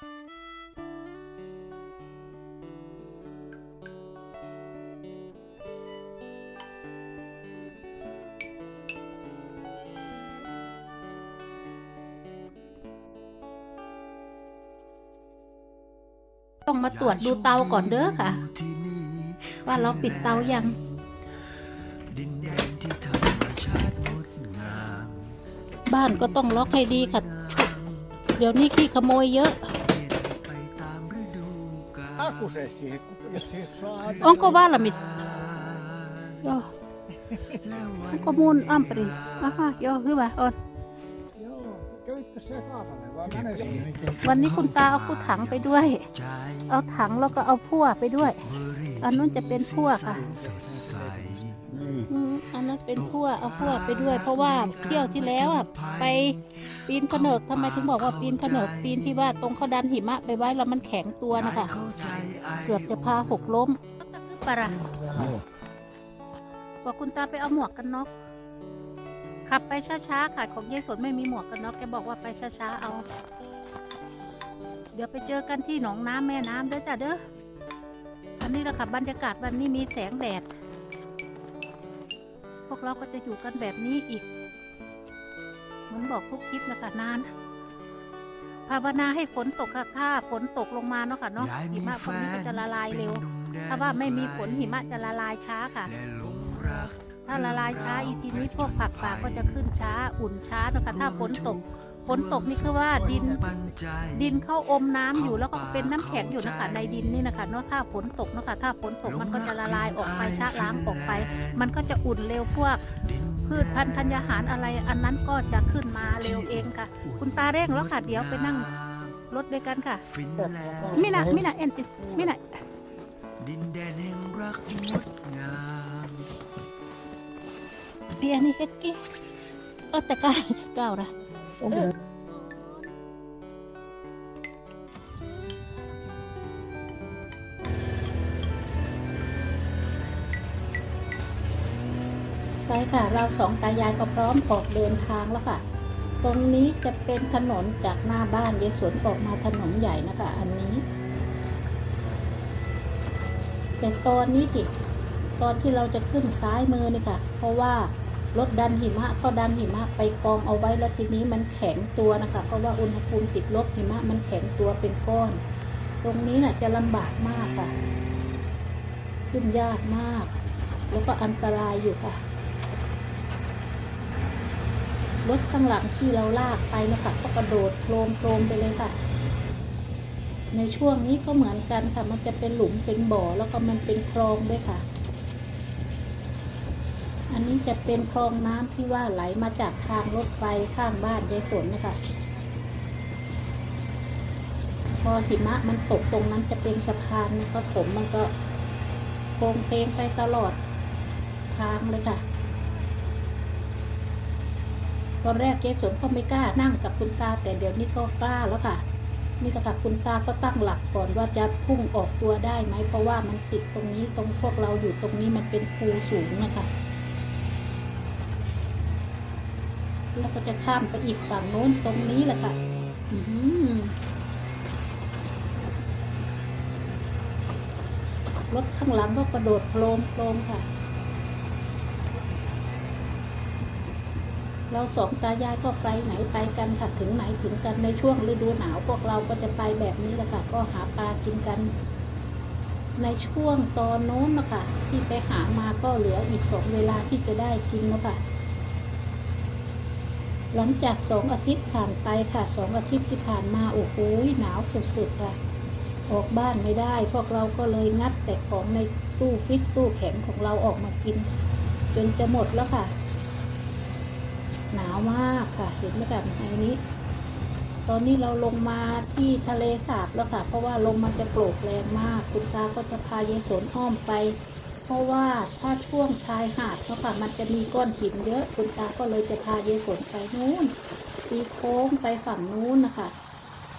ต้องมาตรวจดูเตาก่อนเด้อค่ะ ว่าเราปิดเตายังดินแดนที่ธรรมชาติงดงามบ้านก็ต้องล็อกให้ดีค่ะ เดี๋ยวนี้ขี้ขโมยเยอะ กาล Aku se siku ja se saa. Onko valmis? Joo. และวัน Onko mun amperi? Aha, joo, hyvä on. Joo, kävitte se kaapane vai mene sinne? วันนี้คุณตาเอาผู้ถังไปด้วยใจเอาถังแล้วก็เอาพั่วไปด้วยบริอันนู้นจะเป็นพั่วค่ะสดใส Niin. อืมอันนั้นเป็นพั่วเอาพั่วไปด้วย เพราะว่าเที่ยวที่แล้วอะไปปีนขนกทำไมถึงบอกว่าปีนขนกปีนที่ว่าตรงเขาดันหิมะไปไว้แล้วมันแข็งตัวนะคะเข้าใจไอเกือบจะพาหกล้มปะระ Joo. บอกคุณตาไปเอาหมวกกันน็อกขับไปช้าๆค่ะของยายสนไม่มีหมวกกันน็อกแกบอกว่าไปช้าๆเอา เดี๋ยวไปเจอกันที่หนองน้ำแม่น้ำเด้อจ้ะเด้ออันนี้แหละค่ะบรรยากาศวันนี้มีแสงแดดพวก เราก็จะอยู่กันแบบนี้อีก เหมันบอกทุกคลิปนะคะนานภาวนาให้ฝนตกค่ะถ้าฝนตกลงมาเนาะค่ะเนาะย้ายหิมีมะพแฟวกนี้ก็นจะละลายเร็วป็นหนุ่มแดนถ้าว่าไม่มีฝนหิมะจะละลายช้าค่ะและหลงรักถ้าละลายช้าอีกทีนี้พวกผักป่าก็จะขึ้นช้าอุ่นช้าเนอะคะถ้าฝนตก ฝนตกนี่คือว่าดินปันใจดินเข้าอมน้ำอยู่แล้วก็เป็นน้ำแข็งอยู่นะคะในดินนี่นะคะเนาะถ้าฝนตกเนอะคะถ้าฝนตกมันก็จะละลายออกไปชะล้างออกไป มันก็จะอุ่นเร็วพวกพืชพันธุ์ธัญญาหารอะไร อันนั้นก็จะขึ้นมาเร็วเองค่ะ คุณตาเร่งแล้วค่ะเดี๋ยวไปนั่งรถด้วยกันค่ะฟินแลนด์มินะมินะเอ็นติมินะดินแดนแห่งรักงดงามเดียนี่เฮ็ดกี้เออแต่ก้าวก้าวละ เออไปค่ะ เราสองตายายก็พร้อมออกเดินทางแล้วค่ะ ตรงนี้จะเป็นถนนจากหน้าบ้านยายสวนออกมาถนนใหญ่นะคะ อันนี้ แต่ตอนนี้ที่ตอนที่เราจะขึ้นซ้ายมือนี่ค่ะ เพราะว่า รถดันหิมะเขาดันหิมะไปกองเอาไว้แล้วทีนี้มันแข็งตัวนะคะ เพราะว่าอุณหภูมิติดลบหิมะมันแข็งตัวเป็นก้อน ตรงนี้น่ะจะลำบากมากค่ะ ขึ้นยากมาก แล้วก็อันตรายอยู่ค่ะรถข้างหลังที่เราลากไปนะคะก็กระโดดโครมโครมไปเลยค่ะ ในช่วงนี้ก็เหมือนกันค่ะ มันจะเป็นหลุมเป็นบ่อแล้วก็มันเป็นคลองด้วยค่ะ นนี้จะเป็นคลองน้ำที่ว่าไหลมาจากทางรถไฟข้างบ้านยายสนนะคะพอหิมะมันตกตรงนั้นจะเป็นสะพานมันก็ถมมันก็โครงเพลงไปตลอดทางเลยค่ะ ตอนแรกเจ๊สนก็ไม่กล้านั่งกับคุณตา แต่เดี๋ยวนี้ก็กล้าแล้วค่ะ นี่ก็ค่ะคุณตาก็ตั้งหลักก่อนว่าจะพุ่งออกตัวได้ไหมเพราะว่ามันติดตรงนี้ตรงพวกเราอยู่ตรงนี้มันเป็นภูสูงนะคะ แล้วก็จะข้ามไปอีกฝั่งโน้นตรงนี้แหละค่ะรถข้างหลังก็กระโดดโครมโครมค่ะ เราสองตายายก็ไปไหนไปกันค่ะถึงไหนถึงกันในช่วงฤดูหนาว พวกเราก็จะไปแบบนี้แหละค่ะ ก็หาปลากินกัน ในช่วงตอนโน้นนะคะที่ไปหามาก็เหลืออีกสองเวลาที่จะได้กินแล้วค่ะ หลังจากสองอาทิตย์ผ่านไปค่ะสองอาทิตย์ที่ผ่านมาโอ้โหหนาวสุดๆค่ะ ออกบ้านไม่ได้ พวกเราก็เลยงัดแต่ของในตู้ฟิตตู้แข็งของเราออกมากิน จนจะหมดแล้วค่ะ หนาวมากค่ะ เห็นไหมคะไอ้นี้ ตอนนี้เราลงมาที่ทะเลสาบแล้วค่ะ เพราะว่าลมมันจะโกรกแรงมาก คุณตาก็จะพายายสนอ้อมไป ราะว่าถ้าช่วงชายหาดเนาะค่ะมันจะมีก้อนหินเยอะคุณตาก็เลยจะพายายสนไปนู้นตีโค้งไปฝั่งนู้นนะคะ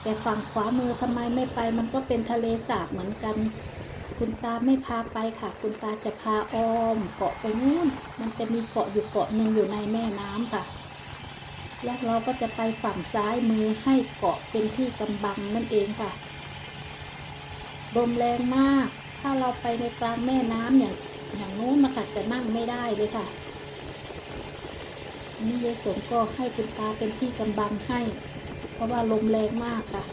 แต่ฝั่งขวามือทำไมไม่ไป มันก็เป็นทะเลสาบเหมือนกัน คุณตาไม่พาไปค่ะ คุณตาจะพาอ้อมเกาะไปนู้น มันจะมีเกาะอยู่เกาะหนึ่งอยู่ในแม่น้ำค่ะ แล้วเราก็จะไปฝั่งซ้ายมือให้เกาะเป็นที่กำบังนั่นเองค่ะลมแรงมาก ถ้าเราไปในกลางแม่น้ำอย่างอย่างนู้นนะคะจะนั่งไม่ได้เลยค่ะ นี่ยายสมก็ให้คุณตาเป็นที่กำบังให้ เพราะว่าลมแรงมากค่ะ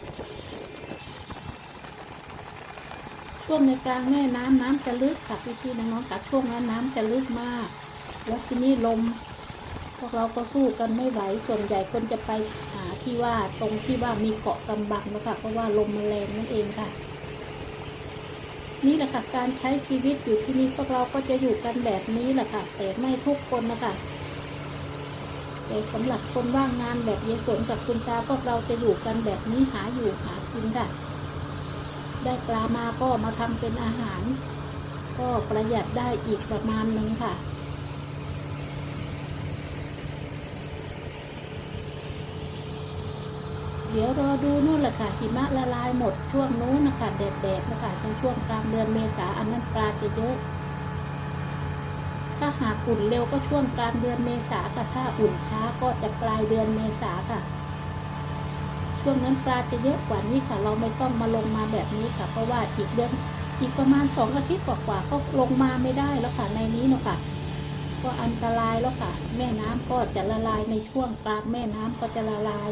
ช่วงในกลางแม่น้ำน้ำจะลึกค่ะพี่ๆน้องๆค่ะช่วงนั้นน้ำจะลึกมาก แล้วที่นี้ลมพวกเราก็สู้กันไม่ไหว ส่วนใหญ่คนจะไปหาที่ว่าตรงที่ว่ามีเกาะกำบังนะคะเพราะว่าลมมันแรงนั่นเองค่ะ นี่แหละค่ะการใช้ชีวิตอยู่ที่นี่พวกเราก็จะอยู่กันแบบนี้แหละค่ะ แต่ไม่ทุกคนนะคะแต่สำหรับคนว่างงานแบบเยสนกับคุณตาพวกเราจะอยู่กันแบบนี้หาอยู่หากินค่ะได้ปลามาก็มาทำเป็นอาหาร ก็ประหยัดได้อีกประมาณนึงค่ะ เดี๋ยวรอดูนู่นแหละค่ะหิมะละลายหมดช่วงนู้นนะคะแดดๆนะคะในช่วงกลางเดือนเมษาอันนั้นปลาจะเยอะ ถ้าหากอุ่นเร็วก็ช่วงกลางเดือนเมษาค่ะ ถ้าอุ่นช้าก็จะปลายเดือนเมษาค่ะ ช่วงนั้นปลาจะเยอะกว่านี้ค่ะ เราไม่ต้องมาลงมาแบบนี้ค่ะ เพราะว่าอีกเดือนอีกประมาณสองอาทิตย์กว่าๆก็ลงมาไม่ได้แล้วค่ะในนี้นะคะก็อันตรายแล้วค่ะ แม่น้ำก็จะละลายในช่วงกลางแม่น้ำก็จะละลาย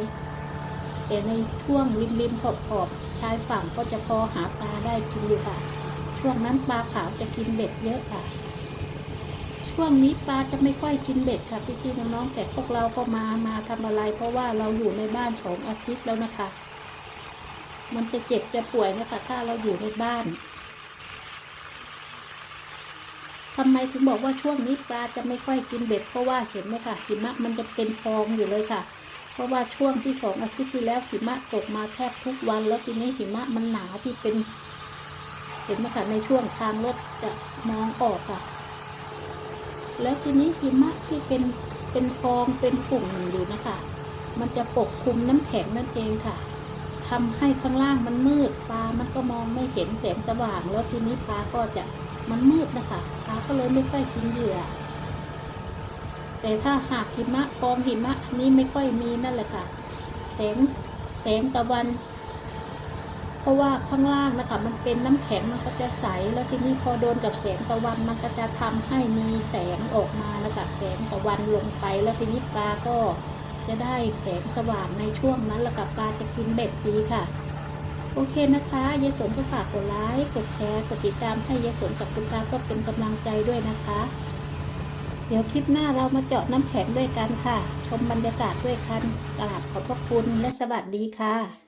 แต่ในช่วงริมริมขอบขอบชายฝั่งก็จะพอหาปลาได้กินอยู่ค่ะ ช่วงนั้นปลาขาวจะกินเบ็ดเยอะค่ะ ช่วงนี้ปลาจะไม่ค่อยกินเบ็ดค่ะพี่ๆน้องๆแต่พวกเราก็มามาทำอะไร เพราะว่าเราอยู่ในบ้านสองอาทิตย์แล้วนะคะ มันจะเจ็บจะป่วยนะคะถ้าเราอยู่ในบ้านทำไมถึงบอกว่าช่วงนี้ปลาจะไม่ค่อยกินเบ็ดเพราะว่าเห็นไหมคะหิมะมันจะเป็นฟองอยู่เลยค่ะ เพราะว่าช่วงที่สองอาทิตย์ที่แล้วหิมะตกมาแทบทุกวัน แล้วทีนี้หิมะมันหนาที่เป็น เห็นไหมคะในช่วงทางรถจะมองออกค่ะแล้วทีนี้หิมะที่เป็นเป็นฟองเป็นฝุ่นอยู่นะคะ มันจะปกคลุมน้ำแข็งนั่นเองค่ะทำให้ข้างล่างมันมืดปลามันก็มองไม่เห็นแสงสว่าง แล้วทีนี้ปลาก็จะมันมืดนะคะปลาก็เลยไม่ค่อยกินเหยื่อ แต่ถ้าหากหิมะฟองหิมะอันนี้ไม่ค่อยมีนั่นแหละค่ะแสงแสงตะวัน เพราะว่าข้างล่างนะคะมันเป็นน้ำแข็งมันก็จะใสแล้วทีนี้พอโดนกับแสงตะวันมันก็จะทำให้มีแสงออกมานะคะแสงตะวันลงไป แล้วทีนี้ปลาก็จะได้แสงสว่างในช่วงนั้นแล้วกับปลาจะกินเบ็ดดีค่ะ โอเคนะคะยายสนก็ฝากกดไลค์กดแชร์กดติดตามให้ยายสนกับคุณตาก็เป็นกำลังใจด้วยนะคะ เดี๋ยวคลิปหน้าเรามาเจาะน้ำแข็งด้วยกันค่ะ ชมบรรยากาศด้วยกันกราบขอบพระคุณและสวัสดีค่ะ